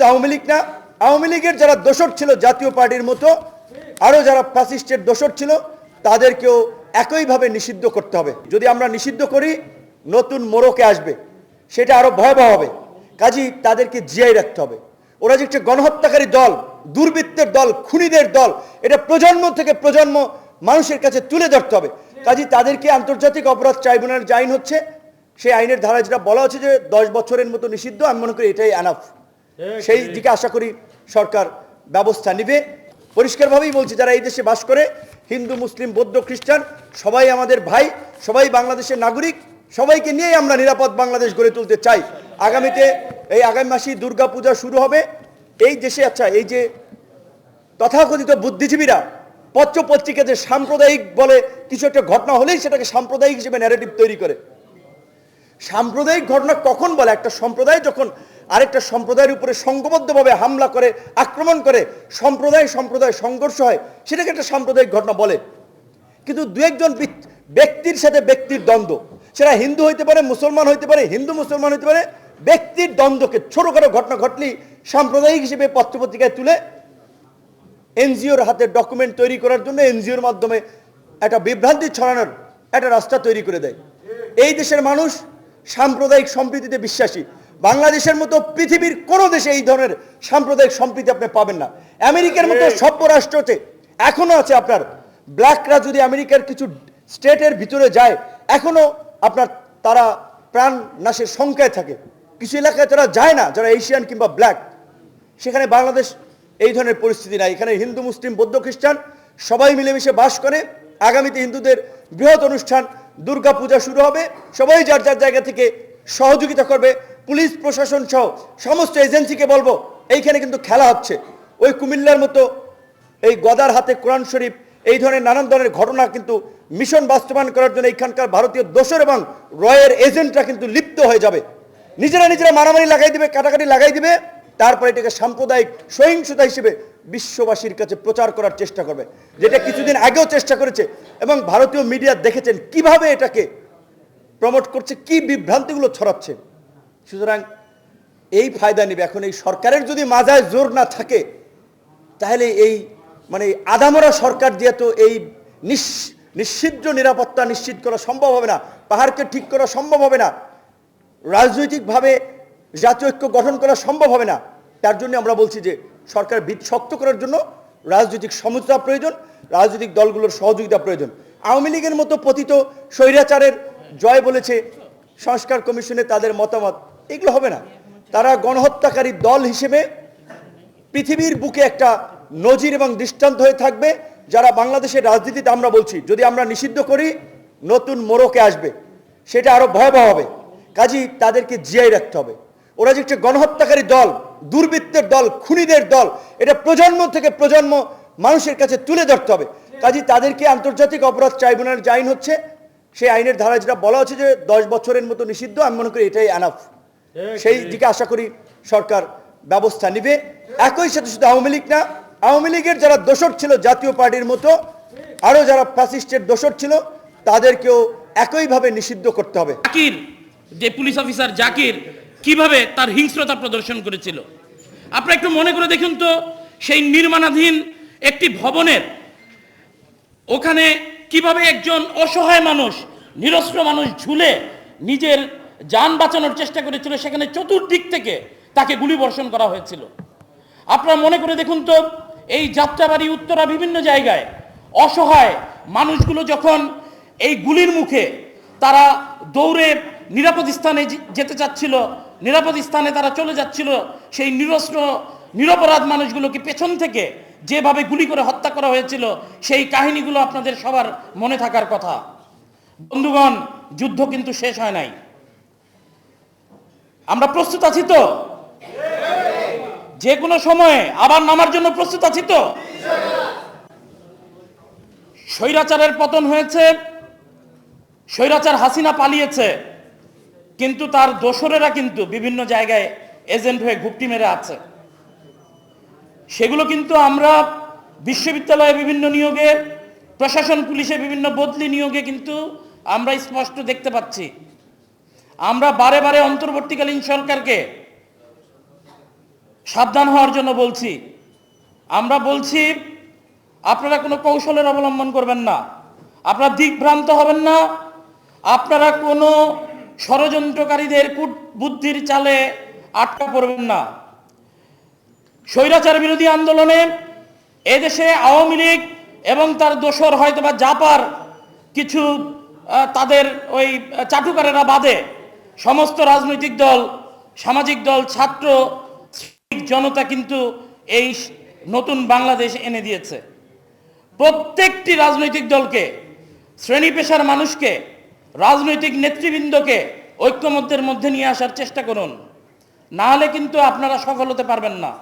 শুধু আওয়ামী লীগ না, আওয়ামী লীগের যারা দোষর ছিল জাতীয় পার্টির মতো আরও যারা ফ্যাসিস্টের দোষর ছিল, তাদেরকেও একইভাবে নিষিদ্ধ করতে হবে। যদি আমরা নিষিদ্ধ করি, নতুন মোড়কে আসবে। সেটা আরও ভয়াবহ হবে। কাজী তাদেরকে জিয়াই রাখতে হবে। ওরা যে একটা গণহত্যাকারী দল, দুর্বৃত্তের দল, খুনিদের দল, এটা প্রজন্ম থেকে প্রজন্ম মানুষের কাছে তুলে ধরতে হবে। কাজী তাদেরকে আন্তর্জাতিক অপরাধ ট্রাইব্যুনাল যে আইন হচ্ছে, সেই আইনের ধারা যেটা বলা হচ্ছে যে দশ বছরের মতো নিষিদ্ধ, আমি মনে করি এটাই অ্যানাফ সেই দিকে আশা করি সরকার ব্যবস্থা নিবে। পরিষ্কারভাবেই বলছি, যারা এই দেশে বাস করে, হিন্দু, মুসলিম, বৌদ্ধ, খ্রিস্টান, সবাই আমাদের ভাই, সবাই বাংলাদেশের নাগরিক, সবাইকে নিয়েই আমরা নিরাপদ বাংলাদেশ গড়ে তুলতে চাই। আগামীতে এই আগামী মাসেই দুর্গাপূজা শুরু হবে। এই দেশে আচ্ছা এই যে তথাকথিত বুদ্ধিজীবীরা পত্র পত্রিকাতে সাম্প্রদায়িক বলে কিছু একটা ঘটনা হলেই সেটাকে সাম্প্রদায়িক হিসেবে ন্যারেটিভ তৈরি করে। সাম্প্রদায়িক ঘটনা কখন বলে? একটা সম্প্রদায় যখন আরেকটা সম্প্রদায়ের উপরে সংঘবদ্ধভাবে হামলা করে, আক্রমণ করে, সম্প্রদায় সম্প্রদায় সংঘর্ষ হয়, সেটাকে একটা সাম্প্রদায়িক ঘটনা বলে। কিন্তু দু একজন ব্যক্তির সাথে ব্যক্তির দ্বন্দ্ব। সেটা হিন্দু হইতে পারে, মুসলমান হইতে পারে, হিন্দু মুসলমান হইতে পারে, ব্যক্তির দ্বন্দ্বকে ছোটোখাটো ঘটনা ঘটলেই সাম্প্রদায়িক হিসেবে পত্রপত্রিকায় তুলে এনজিওর হাতে ডকুমেন্ট তৈরি করার জন্য এনজিওর মাধ্যমে একটা বিভ্রান্তি ছড়ানোর একটা রাস্তা তৈরি করে দেয়। এই দেশের মানুষ সাম্প্রদায়িক সম্প্রীতিতে বিশ্বাসী। বাংলাদেশের মতো পৃথিবীর কোনো দেশে এই ধরনের সাম্প্রদায়িক সম্প্রীতি আপনি পাবেন না। আমেরিকার মতো সভ্য রাষ্ট্রতে এখনও আছে আপনার। ব্ল্যাকরা যদি আমেরিকার কিছু স্টেটের ভিতরে যায় এখনও আপনার তারা প্রাণ নাশের সংখ্যায় থাকে। কিছু এলাকায় তারা যায় না যারা এশিয়ান কিংবা ব্ল্যাক। সেখানে বাংলাদেশ এই ধরনের পরিস্থিতি নাই। এখানে হিন্দু মুসলিম বৌদ্ধ খ্রিস্টান সবাই মিলেমিশে বাস করে। আগামীতে হিন্দুদের বৃহৎ অনুষ্ঠান দুর্গা পূজা শুরু হবে। সবাই যার যার জায়গা থেকে সহযোগিতা করবে। পুলিশ, প্রশাসন সহ সমস্ত এজেন্সিকে বলব, এইখানে কিন্তু খেলা হচ্ছে। ওই কুমিল্লার মতো এই গদার হাতে কোরআন শরীফ, এই ধরনের নানান ধরনের ঘটনা কিন্তু মিশন বাস্তবায়ন করার জন্য এখানকার ভারতীয় দোষর এবং রয়ের এজেন্টরা কিন্তু লিপ্ত হয়ে যাবে। নিজেরা নিজেরা মারামারি লাগাই দিবে, কাটাকাটি লাগাই দিবে, তারপরে এটাকে সাম্প্রদায়িক সহিংসতা হিসেবে বিশ্ববাসীর কাছে প্রচার করার চেষ্টা করবে, যেটা কিছুদিন আগেও চেষ্টা করেছে এবং ভারতীয় মিডিয়া দেখেছেন কীভাবে এটাকে প্রমোট করছে, কি বিভ্রান্তিগুলো ছড়াচ্ছে। সুতরাং এই ফায়দা নেবে। এখন এই সরকারের যদি মাজায় জোর না থাকে, তাহলে এই মানে আদামরা সরকার দিয়ে তো এই নিশ্চিদ্র নিরাপত্তা নিশ্চিত করা সম্ভব হবে না, পাহাড়কে ঠিক করা সম্ভব হবে না, রাজনৈতিকভাবে জাতীয় ঐক্য গঠন করা সম্ভব হবে না, তার জন্য আমরা বলছি যে সরকার ভিত শক্ত করার জন্য রাজনৈতিক সমঝোতা প্রয়োজন, রাজনৈতিক দলগুলোর সহযোগিতা প্রয়োজন। আওয়ামী লীগের মতো পতিত স্বৈরাচারের জয় বলেছে সংস্কার কমিশনে তাদের মতামত। এগুলো হবে না। তারা গণহত্যাকারী দল হিসেবে পৃথিবীর বুকে একটা নজির এবং দৃষ্টান্ত হয়ে থাকবে, যারা বাংলাদেশের রাজনীতিতে আমরা বলছি। যদি আমরা নিষিদ্ধ করি, নতুন মোড়কে আসবে। সেটা আরও ভয়াবহ হবে। কাজী তাদেরকে জিয়াই রাখতে হবে। ওরা যে একটা গণহত্যাকারী দল, দুর্বৃত্তের দল, খুনিদের দল, এটা প্রজন্ম থেকে প্রজন্ম মানুষের কাছে তুলে ধরতে হবে। কাজী তাদেরকে আন্তর্জাতিক অপরাধ ট্রাইব্যুনাল যে আইন হচ্ছে। সেই আইনের ধারা যেটা বলা হচ্ছে যে দশ বছরের মতো নিষিদ্ধ, আমি মনে করি এটাই অ্যানাফ সেই দিকে আশা করি সরকার ব্যবস্থা নিবে। একই সাথে শুধু আওয়ামী লীগ না আওয়ামী লীগের যারা দোষর ছিল জাতীয় পার্টির মতো আরও যারা ফ্যাসিস্টের দোষর ছিল তাদেরকেও একইভাবে নিষিদ্ধ করতে হবে। জাকির যে পুলিশ অফিসার জাকির কীভাবে তার হিংস্রতা প্রদর্শন করেছিল? আপনারা একটু মনে করে দেখুন তো সেই নির্মাণাধীন একটি ভবনের ওখানে কীভাবে একজন অসহায় মানুষ নিরস্ত্র মানুষ ঝুলে নিজের যান বাঁচানোর চেষ্টা করেছিল, সেখানে চতুর্দিক থেকে তাকে গুলি বর্ষণ করা হয়েছিল। আপনারা মনে করে দেখুন তো, এই যাত্রাবাড়ি উত্তরা বিভিন্ন জায়গায় অসহায় মানুষগুলো যখন এই গুলির মুখে তারা দৌড়ে নিরাপদ স্থানে যেতে চাচ্ছিল, নিরাপদ স্থানে তারা চলে যাচ্ছিল, সেই নিরস্ত্র, নিরপরাধ মানুষগুলোকে পেছন থেকে যেভাবে গুলি করে হত্যা করা হয়েছিল, সেই কাহিনীগুলো আপনাদের সবার মনে থাকার কথা। বন্ধুগণ, যুদ্ধ কিন্তু শেষ হয় নাই। আমরা প্রস্তুত আছি তো? যে কোনো সময়ে আবার নামার জন্য প্রস্তুত আছি তো? স্বৈরাচারের পতন হয়েছে, স্বৈরাচার হাসিনা পালিয়েছে, কিন্তু তার দোসরেরা কিন্তু বিভিন্ন জায়গায় এজেন্ট হয়ে ঘুপটি মেরে আছে। সেগুলো কিন্তু আমরা বিশ্ববিদ্যালয়ে বিভিন্ন নিয়োগে, প্রশাসন পুলিশে বিভিন্ন বদলি নিয়োগে কিন্তু আমরা স্পষ্ট দেখতে পাচ্ছি। আমরা বারে বারে অন্তর্বর্তীকালীন সরকারকে সাবধান হওয়ার জন্য বলছি। আমরা বলছি, আপনারা কোনো কৌশলের অবলম্বন করবেন না। আপনারা দিকভ্রান্ত হবেন না। আপনারা কোনো ষড়যন্ত্রকারীদের কূট বুদ্ধির চালে আটকা পড়বেন না। স্বৈরাচার বিরোধী আন্দোলনে এদেশে আওয়ামী লীগ এবং তার দোসর হয়তো বা জাপার কিছু তাদের ওই চাটুকারেরা বাদে সমস্ত রাজনৈতিক দল, সামাজিক দল, ছাত্র জনতা কিন্তু এই নতুন বাংলাদেশ এনে দিয়েছে। প্রত্যেকটি রাজনৈতিক দলকে, শ্রেণি পেশার মানুষকে, রাজনৈতিক নেতৃবৃন্দকে ঐক্যমত্যের মধ্যে নিয়ে আসার চেষ্টা করুন। না হলে কিন্তু আপনারা সফল হতে পারবেন না।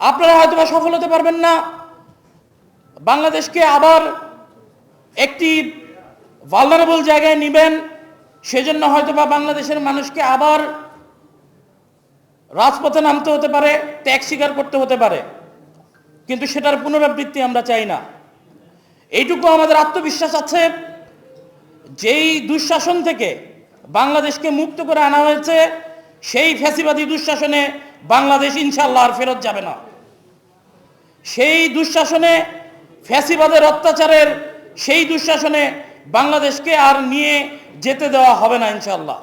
আপনারা হয়তো বা সফল হতে পারবেন না। বাংলাদেশকে আবার একটি ভালনারেবল জায়গায় নেবেন। সেজন্য হয়তো বা বাংলাদেশের মানুষকে আবার রাজপথে নামতে হতে পারে ত্যাগ স্বীকার করতে হতে পারে। কিন্তু সেটার পুনরাবৃত্তি আমরা চাই না। এইটুকু আমাদের আত্মবিশ্বাস আছে যেই দুঃশাসন থেকে বাংলাদেশকে মুক্ত করে আনা হয়েছে, সেই ফ্যাসিবাদী দুঃশাসনে বাংলাদেশ ইনশাল্লাহ আর ফেরত যাবে না। সেই দুঃশাসনে ফ্যাসিবাদের অত্যাচারের সেই দুঃশাসনে বাংলাদেশকে আর নিয়ে যেতে দেওয়া হবে না ইনশাল্লাহ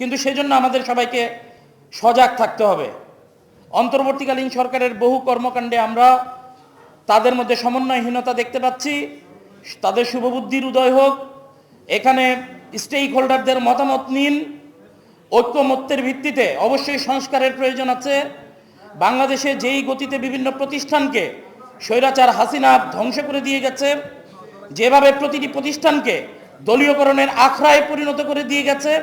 কিন্তু সেজন্য আমাদের সবাইকে সজাগ থাকতে হবে। অন্তর্বর্তীকালীন সরকারের বহু কর্মকাণ্ডে আমরা তাদের মধ্যে সমন্বয়হীনতা দেখতে পাচ্ছি। তাদের শুভবুদ্ধির উদয় হোক। এখানে স্টেক হোল্ডারদের মতামত নিন। ঐক্যমত্যের ভিত্তিতে অবশ্যই সংস্কারের প্রয়োজন আছে। বাংলাদেশে যেই গতিতে বিভিন্ন প্রতিষ্ঠানকে স্বৈরাচার হাসিনা ধ্বংস করে দিয়ে গেছে যেভাবে প্রতিটি প্রতিষ্ঠানকে দলীয়করণের আখড়ায় পরিণত করে দিয়ে গেছে,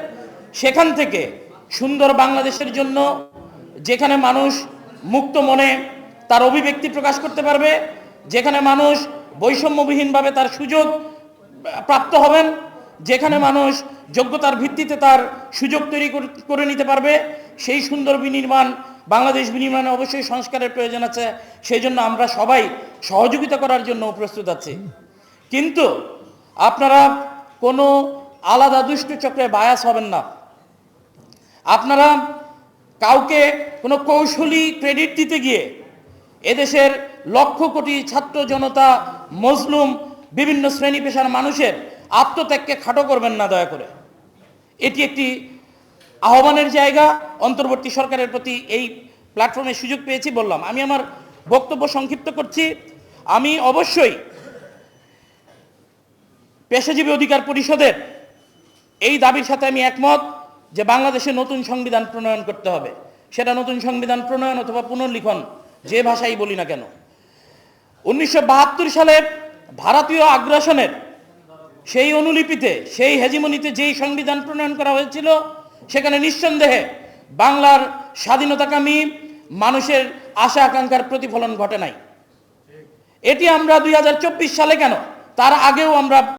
সেখান থেকে সুন্দর বাংলাদেশের জন্য যেখানে মানুষ মুক্ত মনে তার অভিব্যক্তি প্রকাশ করতে পারবে, যেখানে মানুষ বৈষম্যবিহীনভাবে তার সুযোগ প্রাপ্ত হবেন, যেখানে মানুষ যোগ্যতার ভিত্তিতে তার সুযোগ তৈরি কর- নিতে পারবে, সেই সুন্দর বিনির্মাণ, বাংলাদেশ বিনির্মাণে অবশ্যই সংস্কারের প্রয়োজন আছে, সেই জন্য আমরা সবাই সহযোগিতা করার জন্য প্রস্তুত আছি। কিন্তু আপনারা কোনো আলাদা দুষ্ট চক্রে বায়াস হবেন না। আপনারা কাউকে কোনো কৌশলী ক্রেডিট দিতে গিয়ে এদেশের লক্ষ কোটি ছাত্র জনতা, মজলুম, বিভিন্ন শ্রেণি পেশার মানুষের আত্মত্যাগকে খাটো করবেন না দয়া করে। এটি একটি আহ্বানের জায়গা। অন্তর্বর্তী সরকারের প্রতি এই প্ল্যাটফর্মে সুযোগ পেয়েছি বললাম। আমি আমার বক্তব্য সংক্ষিপ্ত করছি। আমি অবশ্যই পেশাজীবী অধিকার পরিষদের এই দাবির সাথে আমি একমত যে বাংলাদেশে নতুন সংবিধান প্রণয়ন করতে হবে। সেটা নতুন সংবিধান প্রণয়ন অথবা পুনর্লিখন যে ভাষাই বলি না কেন। উনিশশো বাহাত্তর সালে ভারতীয় আগ্রাসনের সেই অনুলিপিতে, সেই হেজিমনিতে যেই সংবিধান প্রণয়ন করা হয়েছিল, সেখানে নিঃসন্দেহে বাংলার স্বাধীনতাকামী মানুষের আশা আকাঙ্ক্ষার প্রতিফলন ঘটে নাই। এটি আমরা দুই হাজার চব্বিশ সালে কেন? তার আগেও আমরা